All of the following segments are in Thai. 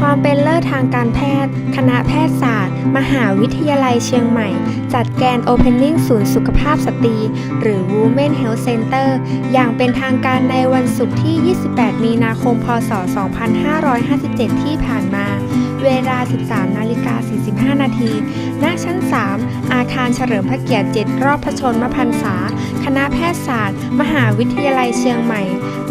ความเป็นเลิศทางการแพทย์ คณะแพทยศาสตร์ มหาวิทยาลัยเชียงใหม่ จัดแกน Opening ศูนย์สุขภาพสตรี หรือ Women Health Center อย่างเป็นทางการในวันศุกร์ที่ 28 มีนาคม พศ 2557 ที่ผ่านมา เวลา 13นาฬิกา 5 นาที ณ ชั้น 3 อาคารเฉลิมพระเกียรติ 7 รอบพระชนมพรรษา คณะแพทยศาสตร์ มหาวิทยาลัยเชียงใหม่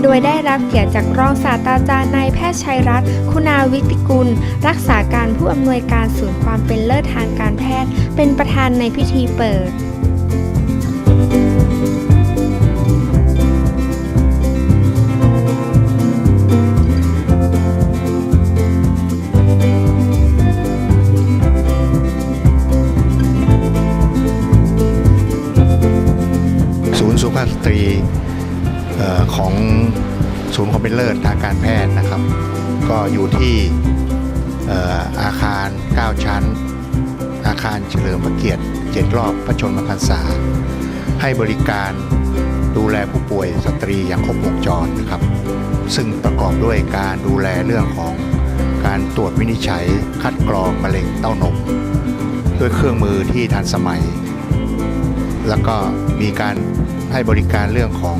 โดยได้รับเกียรติจากรองศาสตราจารย์นายแพทย์ชัยรัตน์ คุณาวิติกุล รักษาการผู้อำนวยการศูนย์ความเป็นเลิศทางการแพทย์ เป็นประธานในพิธีเปิด ภาพสตรีของศูนย์ความเป็นเลิศทางการแพทย์นะครับ ก็อยู่ที่เอ่ออาคาร 9 ชั้น อาคารเฉลิมพระเกียรติ 7 รอบพระชนมพรรษา ให้บริการดูแลผู้ป่วยสตรีอย่างครบวงจรนะครับ ซึ่งประกอบด้วยการดูแลเรื่องของการตรวจวินิจฉัย คัดกรองมะเร็งเต้านม ด้วยเครื่องมือที่ทันสมัย แล้วก็มีการ ให้บริการเรื่องของ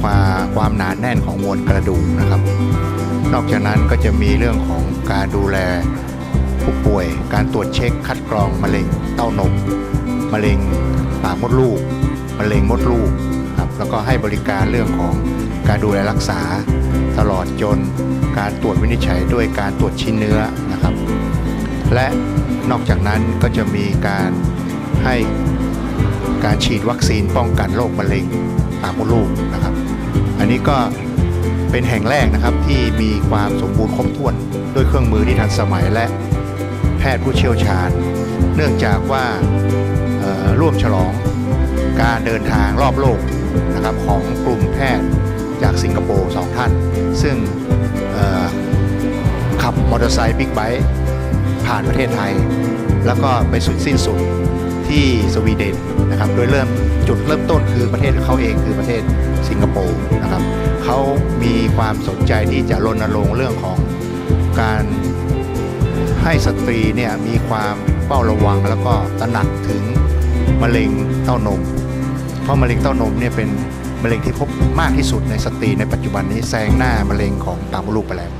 ความความหนาแน่นของมวลกระดูกนะครับ นอกจากนั้นก็จะมีเรื่องของการดูแลผู้ป่วย การตรวจเช็คคัดกรองมะเร็งเต้านมมะเร็งปากมดลูกมะเร็งมดลูกครับแล้วก็ให้บริการเรื่องของการดูแลรักษาตลอดจนการตรวจวินิจฉัยด้วยการตรวจชิ้นเนื้อนะครับ และนอกจากนั้นก็จะมีการให้ การฉีดวัคซีนป้องกันโรคมะเร็งปากมดลูกนะครับ อันนี้ก็เป็นแห่งแรกนะครับที่มีความสมบูรณ์ครบถ้วนด้วยเครื่องมือที่ทันสมัยและแพทย์ผู้เชี่ยวชาญ เนื่องจากว่าร่วมฉลองการเดินทางรอบโลกนะครับของกลุ่มแพทย์จากสิงคโปร์สองท่าน ซึ่งขับมอเตอร์ไซค์บิ๊กไบค์ผ่านประเทศไทย แล้วก็ไปสุดสิ้นสุด ที่สวีเดนนะครับ โดยเริ่มจุดเริ่มต้นคือประเทศเขาเองคือประเทศสิงคโปร์นะครับเขามีความสนใจที่จะรณรงค์เรื่องของการให้สตรีเนี่ยมีความเฝ้าระวังแล้วก็ตระหนักถึงมะเร็งเต้านม เพราะมะเร็งเต้านมเนี่ยเป็นมะเร็งที่พบมากที่สุดในสตรีในปัจจุบันนี้แซงหน้ามะเร็งของปากมดลูกไปแล้ว